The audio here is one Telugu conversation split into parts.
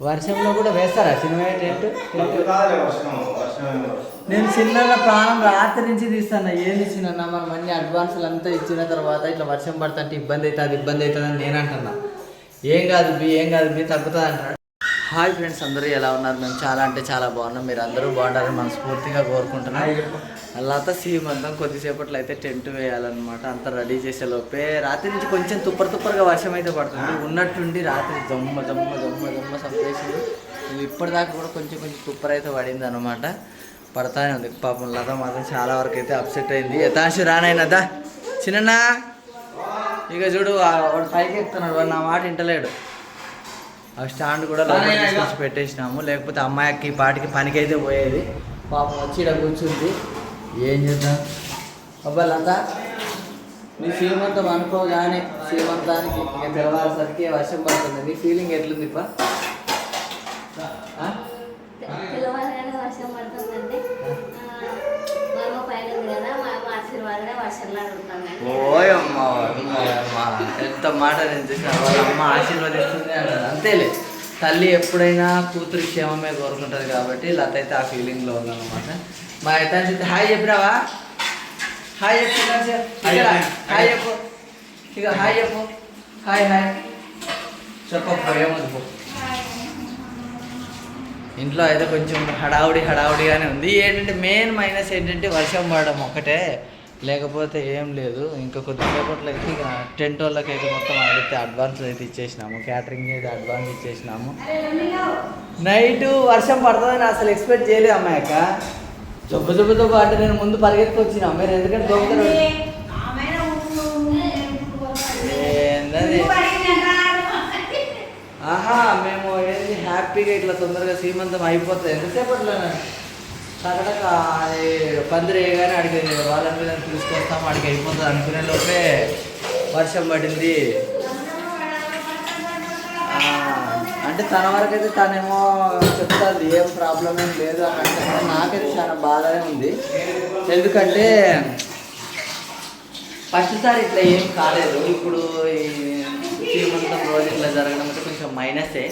వర్షంలో కూడా వేస్తారా? సినిమా టెంట్ ఏం. నేను చిన్న ప్రాణం రాత్రి నుంచి తీస్తాను ఏంది చిన్న మనం అన్ని అడ్వాన్సులు అంతా ఇచ్చిన తర్వాత ఇట్లా వర్షం పడుతుంటే ఇబ్బంది అవుతుంది ఇబ్బంది అవుతుంది అని నేను అంటున్నా. ఏం కాదు బి ఏం కాదు బి తగ్గుతుంది అంటున్నాడు హాయ్ ఫ్రెండ్స్ అందరూ ఎలా ఉన్నారు? మేము చాలా అంటే చాలా బాగున్నాం. మీరు అందరూ బాగుంటారని మనస్ఫూర్తిగా కోరుకుంటున్నాం. లత సీమ్ అంతా కొద్దిసేపట్లో అయితే టెంట్ వేయాలన్నమాట. అంతా రెడీ చేసే లోపే. రాత్రి నుంచి కొంచెం తుప్పర తుప్పరగా వర్షం అయితే పడుతుంది. ఉన్నట్టుండి రాత్రి జమ్మ జమ్మ జమ్మ జమ్మ సంపేసింది ఇప్పటిదాకా కూడా కొంచెం కొంచెం తుప్పర అయితే పడింది అనమాట పడతానే ఉంది. పాపం లత మాత్రం చాలా వరకు అయితే అప్సెట్ అయింది. యథాంశి రానైనదా చిన్న ఇక చూడు వాడు పైకి ఎక్కుతున్నాడు వాడు నా మాట వింటలేడు. ఆ స్టాండ్ కూడా లోపల తీసుకొచ్చి పెట్టేసినాము. లేకపోతే అమ్మాయికి ఈ పాటికి పనికి అయితే పోయేది. పాపం వచ్చి ఇక్కడ కూర్చుంది. ఏం చేద్దాం? అబ్బా లత నీ శ్రీమంతం అనుకోగానే శ్రీమంతానికి ఇక తెల్లవారేసరికి వర్షం పడుతుంది. నీ ఫీలింగ్ ఎట్లుంది పా ఓయమ్మ. ఎంత మాట నేను చూసిన వాళ్ళ అమ్మ ఆశీర్వదిస్తుంది అంటారు అంతేలే. తల్లి ఎప్పుడైనా కూతురు క్షేమమే కోరుకుంటుంది కాబట్టి లత అయితే ఆ ఫీలింగ్లో ఉందన్నమాట. మా అయితే హాయ్ చెప్పినావా? హాయ్ చెప్పు హాయ్ చెప్పు. ఇక హాయ్ చెప్పు. Hi hi. చెప్పు ఏమది పో. ఇంట్లో అయితే కొంచెం హడావుడి హడావుడిగానే ఉంది. ఏంటంటే మెయిన్ మైనస్ ఏంటంటే వర్షం పడడం ఒక్కటే. లేకపోతే ఏం లేదు. ఇంకా కొద్దిసేపట్లో అయితే ఇక టెంట్ వాళ్ళకి అయితే మొత్తం అయితే అడ్వాన్స్ అయితే ఇచ్చేసినాము. క్యాటరింగ్ అయితే అడ్వాన్స్ ఇచ్చేసినాము. నైట్ వర్షం పడుతుందని అసలు ఎక్స్పెక్ట్ చేయలేదు అమ్మాయక్క జబ్బు జబ్బు జబ్బు అంటే నేను ముందు పరిగెత్తుకొచ్చినా. మీరు ఎందుకంటే దొంగతనం? ఏందది? ఆహా మేము ఏంది? హ్యాపీగా ఇట్లా తొందరగా సీమంతం అయిపోతుంది ఎంతసేపట్లో సగటక అది పందిరి వేయగానే అడిగేది వాళ్ళ మీద తీసుకొస్తాం అడిగి అయిపోతుంది. అనుకునే లోపే వర్షం పడింది. అంటే తన వరకు అయితే తనేమో చెప్తాది ఏం ప్రాబ్లం ఏం లేదు అని అంటే నాకైతే చాలా బాధనే ఉంది. ఎందుకంటే ఫస్ట్ సారి ఇట్లా ఏం కాలేదు. ఇప్పుడు ఈ శ్రీమంతం రోజు ఇట్లా జరగడం అంటే కొంచెం మైనసే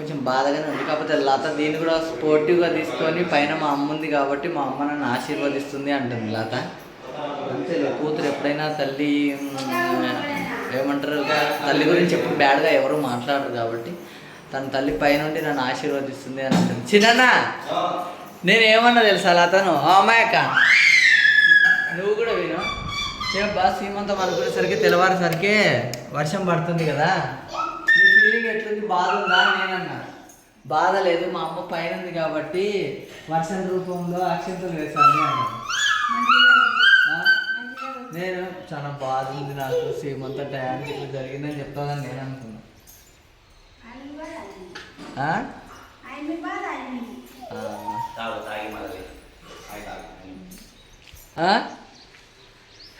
కొంచెం బాధగానే ఉంది. కాకపోతే లత దీన్ని కూడా స్పోర్టివ్గా తీసుకొని పైన మా అమ్మ ఉంది కాబట్టి మా అమ్మ నన్ను ఆశీర్వదిస్తుంది అంటుంది లత. అంతే కూతురు ఎప్పుడైనా తల్లి ఏమంటారు తల్లి గురించి ఎప్పుడు బ్యాడ్గా ఎవరు మాట్లాడరు కాబట్టి తన తల్లి పైనుండి నన్ను ఆశీర్వదిస్తుంది అని అంటుంది. చిన్న నేను ఏమన్నా తెలుసా లతను? ఆ అమ్మాయక్క నువ్వు కూడా విను. ఏం బా సీమంతం అనుకునేసరికి తెల్లవారేసరికి వర్షం పడుతుంది కదా. ఫీలింగ్ ఎట్లుంది బాధ ఉందా నేనన్నా బాధ లేదు మా అమ్మ పైన ఉంది కాబట్టి వర్షం రూపంలో అక్షంతలు ఆ? నేను చాలా బాధ ఉంది నాకు సీమంత టయానికి ఇట్లా జరిగిందని చెప్తాదని నేను అనుకున్నా ఆ? ఆ. తాగు తాగి మళ్ళీ హాయ్ తాగు. ఆ?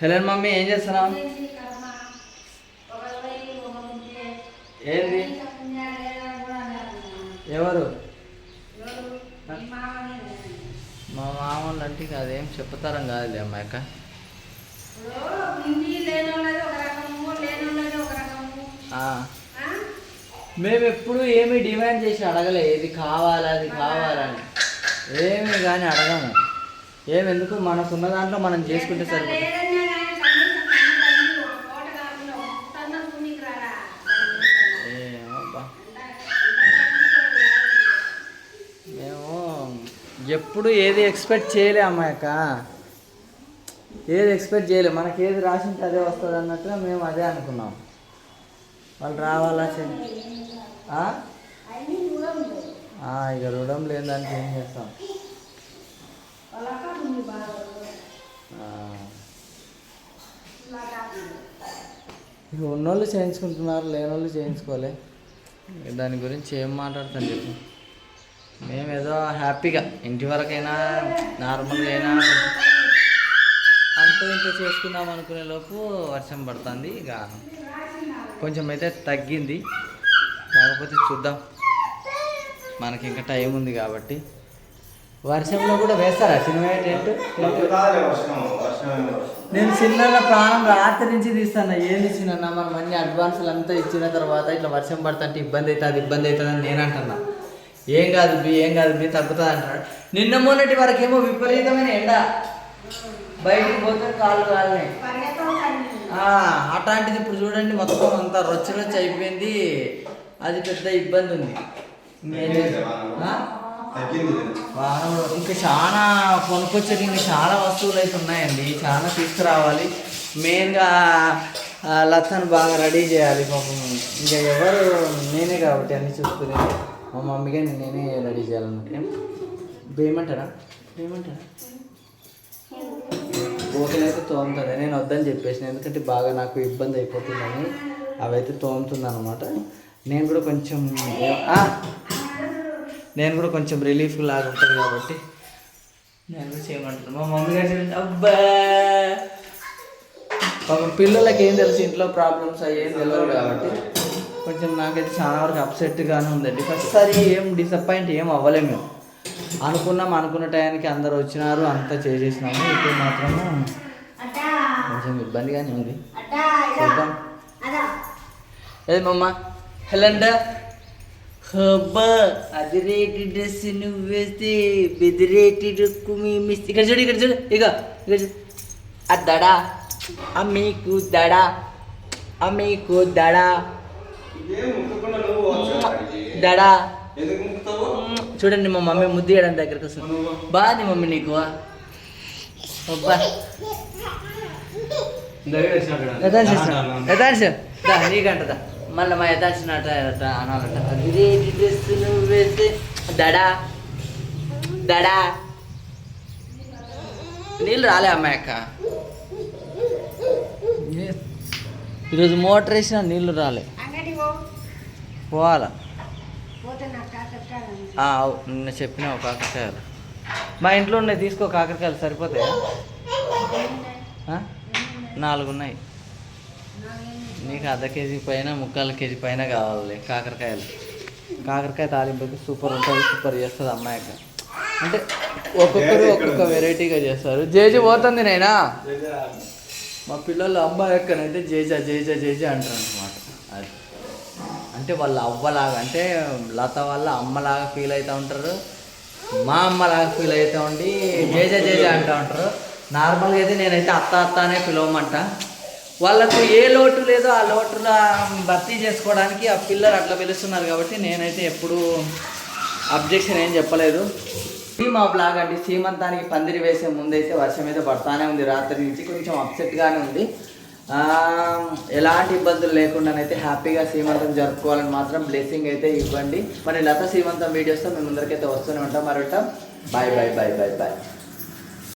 హెలెన్ మమ్మీ ఏం చేస్తున్నావు ఏంది? ఎవరు? మా మామూలు అంటే అదేం చెప్తారం కాదులే అమ్మాయక. మేము ఎప్పుడు ఏమి డిమాండ్ చేసి అడగలే ఇది కావాలి అది కావాలని ఏమి కానీ అడగము. ఏమి ఎందుకు? మనకున్న దాంట్లో మనం చేసుకుంటే సరిపోతుంది. ఎప్పుడు ఏది ఎక్స్పెక్ట్ చేయలే అమ్మాయక ఏది ఎక్స్పెక్ట్ చేయలే. మనకి ఏది రాసింటే అదే వస్తుంది అన్నట్టుగా మేము అదే అనుకున్నాం. వాళ్ళు రావాలా ఇక రుణం లేని దానికి ఏం చేస్తాం? ఇక ఉన్నోళ్ళు చేయించుకుంటున్నారు లేనోళ్ళు చేయించుకోలే. దాని గురించి ఏం మాట్లాడతాను చెప్పు. మేము ఏదో హ్యాపీగా ఇంటి వరకైనా నార్మల్గా అయినా అంత ఇంత చేసుకుందాం అనుకునే లోపు వర్షం పడుతుంది. ఇక కొంచెం అయితే తగ్గింది. కాకపోతే చూద్దాం. మనకి ఇంకా టైం ఉంది కాబట్టి. వర్షంలో కూడా వేస్తారా సినిమా టెంట్ నేను చిన్న ప్రాణం రాత్రి నుంచి తీస్తాను. ఏంది చిన్న మనం అన్ని అడ్వాన్సులు అంతా ఇచ్చిన తర్వాత ఇట్లా వర్షం పడుతుంటే ఇబ్బంది అవుతుంది ఇబ్బంది అవుతుంది అని నేను అంటున్నా. ఏం కాదు బి ఏం కాదు బి తగ్గుతుంది అంటున్నాడు నిన్న మొన్నటి వరకు ఏమో విపరీతమైన ఎండ. బయటికి పోతే కాళ్ళు కాలినాయి ఆ, అట్లాంటిది ఇప్పుడు చూడండి మొత్తం అంతా రొచ్చి రొచ్చి అయిపోయింది. అది పెద్ద ఇబ్బంది ఉంది. ఇంకేం చాలా కొనుక్కొచ్చేటి ఇంకా చాలా వస్తువులు అయితే ఉన్నాయండి. చాలా తీసుకురావాలి. మెయిన్గా లతను బాగా రెడీ చేయాలి పాపం. ఇంకా ఎవరు నేనే కాబట్టి అన్ని చూసుకునేది. మా మమ్మీ కానీ నేనే రెడీ చేయాలన్నమాట. ఏం ఏమంటారా ఏమంటారా బోకలు అయితే తోముతుంది నేను వద్దని చెప్పేసిన ఎందుకంటే బాగా నాకు ఇబ్బంది అయిపోతుందని అవైతే తోముతుంది అనమాట నేను కూడా కొంచెం! నేను కూడా కొంచెం రిలీఫ్ లాగా ఉంటుంది కాబట్టి నేను కూడా చేయమంటాను మా మమ్మీ గారు అబ్బా! పాపం పిల్లలకి ఏం తెలుసు ఇంట్లో ప్రాబ్లమ్స్ ఏం తెలియదు కాబట్టి. కొంచెం నాకైతే చాలా వరకు అప్సెట్గానే ఉందండి. ఫస్ట్ సారి ఏం డిసప్పాయింట్ ఏం అవ్వలేము మేము. అనుకున్నాం అనుకున్న టయానికి అందరు వచ్చినారు అంతా చేసేసినాము. ఇప్పుడు మాత్రము కొంచెం ఇబ్బందిగానే ఉంది. చూద్దాం. ఏది మమ్మ హెలండ. హబ్బా అది రేటి డ్రెస్ నువ్వు వేస్తే బెదిరేటి మిస్. ఇక్కడ చూడు ఇక్కడ చూడు. ఇక ఇక్కడ చూడు. ఆ దడా. దడా అమ్మీకు దడా. నువ్వు వచ్చి దడా. ఎందుకు ముక్కుతావు చూడండి మా మమ్మీ ముద్దు చేయడం దగ్గరకు వస్తుంది. బాగుంది మమ్మీ నీకు అబ్బా. యథాంశ నీకంటదా. మళ్ళీ మా యథాంశ నాట అనాలంట. దడా దడా నీళ్ళు రాలే అమ్మాయి అక్క. ఈరోజు మోటార్ వేసినా నీళ్ళు రాలే. పోవాలా. నిన్న చెప్పిన ఒక కాకరకాయలు. మా ఇంట్లో ఉన్నాయి తీసుకో కాకరకాయలు సరిపోతాయా? ఆ? నాలుగు ఉన్నాయి నీకు అర్ధ కేజీ పైన ముక్కాలు కేజీ పైన కావాలి కాకరకాయలు. కాకరకాయ తాలింపుకి సూపర్ ఉంటుంది సూపర్ చేస్తుంది అమ్మాయి అక్క అంటే ఒక్కొక్కరు ఒక్కొక్క వెరైటీగా చేస్తారు. జేజీ పోతుంది నేనా? మా పిల్లలు అబ్బాయి ఎక్కనైతే జేజా జేజా జేజా అంటారు అనమాట అది. అంటే వాళ్ళ అవ్వలాగా అంటే లత వాళ్ళ అమ్మలాగా ఫీల్ అవుతూ ఉంటారు. మా అమ్మలాగా ఫీల్ అవుతూ ఉండి జేజే జేజే అంటూ ఉంటారు. నార్మల్గా అయితే నేనైతే అత్త అత్త అనే పిలవమంట. వాళ్ళకు ఏ లోటు లేదో ఆ లోటుల భర్తీ చేసుకోవడానికి ఆ పిల్లలు అట్లా పిలుస్తున్నారు కాబట్టి నేనైతే ఎప్పుడూ అబ్జెక్షన్ ఏం చెప్పలేదు. ఇది మా బ్లాగ్ అండి సీమంతానికి పందిరి వేసే ముందైతే వర్షం అయితే పడతానే ఉంది. రాత్రి నుంచి కొంచెం అప్సెట్గానే ఉంది. ఎలాంటి ఇబ్బందులు లేకుండానైతే హ్యాపీగా సీమంతం జరుపుకోవాలని మాత్రం బ్లెస్సింగ్ అయితే ఇవ్వండి. మరి లత సీమంతం వీడియోస్తో మేము ముందరికైతే వస్తూనే ఉంటాం. మరి ఉంటాం bye bye bye bye bye